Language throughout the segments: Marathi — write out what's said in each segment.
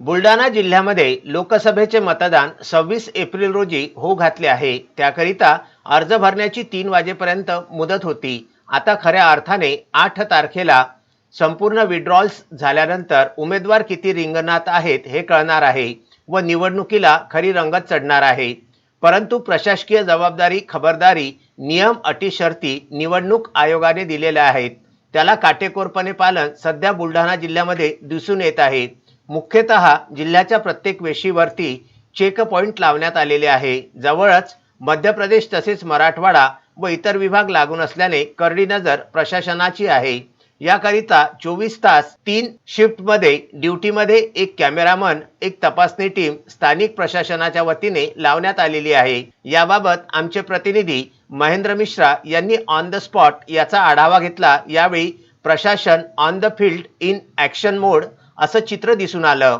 बुलढाणा जिल्ह्यामध्ये लोकसभेचे मतदान सव्वीस एप्रिल रोजी होऊ घातले आहे. त्याकरिता अर्ज भरण्याची तीन वाजेपर्यंत मुदत होती. आता खऱ्या अर्थाने आठ तारखेला संपूर्ण विड्रॉल्स झाल्यानंतर उमेदवार किती रिंगणात आहेत हे कळणार आहे व निवडणुकीला खरी रंगत चढणार आहे. परंतु प्रशासकीय जबाबदारी खबरदारी नियम अटी शर्ती निवडणूक आयोगाने दिलेल्या आहेत. त्याला काटेकोरपणे पालन सध्या बुलढाणा जिल्ह्यामध्ये दिसून येत आहे. मुख्यतः जिल्ह्याच्या प्रत्येक वेशीवरती चेक पॉईंट लावण्यात आलेले आहे. जवळच मध्य प्रदेश तसेच मराठवाडा व इतर विभाग लागून असल्याने करडी नजर प्रशासनाची आहे. याकरिता चोवीस तास तीन शिफ्टमध्ये ड्युटीमध्ये एक कॅमेरामन एक तपासणी टीम स्थानिक प्रशासनाच्या वतीने लावण्यात आलेली आहे. याबाबत आमचे प्रतिनिधी महेंद्र मिश्रा यांनी ऑन द स्पॉट याचा आढावा घेतला. यावेळी प्रशासन on the field in action mode असं चित्र दिसून आलं.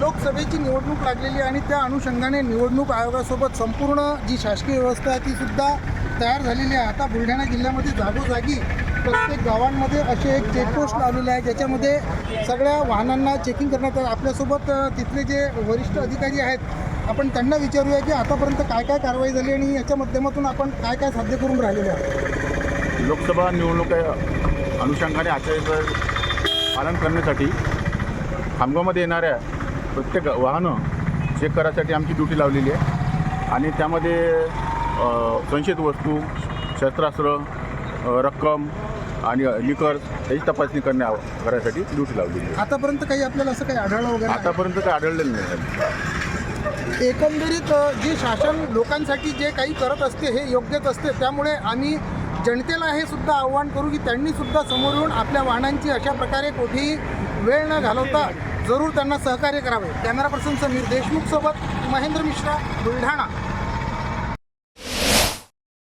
लोकसभेची निवडणूक लागलेली आहे आणि त्या अनुषंगाने निवडणूक आयोगासोबत संपूर्ण जी शासकीय व्यवस्था आहे ती सुद्धा तयार झालेली आहे. आता बुलढाणा जिल्ह्यामध्ये जागोजागी प्रत्येक गावांमध्ये असे एक चेकपोस्ट लावलेले आहे ज्याच्यामध्ये सगळ्या वाहनांना चेकिंग करण्यात आपल्यासोबत तिथले जे वरिष्ठ अधिकारी आहेत आपण त्यांना विचारूया की आतापर्यंत काय काय कारवाई झाली आणि याच्या माध्यमातून आपण काय काय साध्य करून राहिलेले आहोत. लोकसभा निवडणुका अनुषंगाने आचार्य पालन करण्यासाठी खामगावमध्ये येणाऱ्या प्रत्येक वाहनं चेक करायसाठी आमची ड्युटी लावलेली आहे. आणि त्यामध्ये संशयित वस्तू शस्त्रास्त्र रक्कम आणि लिकर याची तपासणी करण्या करायसाठी ड्युटी लावलेली आहे. आतापर्यंत काही आपल्याला असं काही आढळलं वगैरे? आतापर्यंत काही आढळलेलं नाही एकंदरीत जे शासन लोकांसाठी जे काही करत असते हे योग्यच असते त्यामुळे आम्ही जनतेला हे सुद्धा आव्हान करू की त्यांनी सुद्धा समोर येऊन आपल्या वाहनांची अशा प्रकारे कोठेही वेळ न घालवता जरूर त्यांना सहकार्य करावे. कॅमेरा पर्सन समीर देशमुख सोबत महेंद्र मिश्रा बुलढाणा.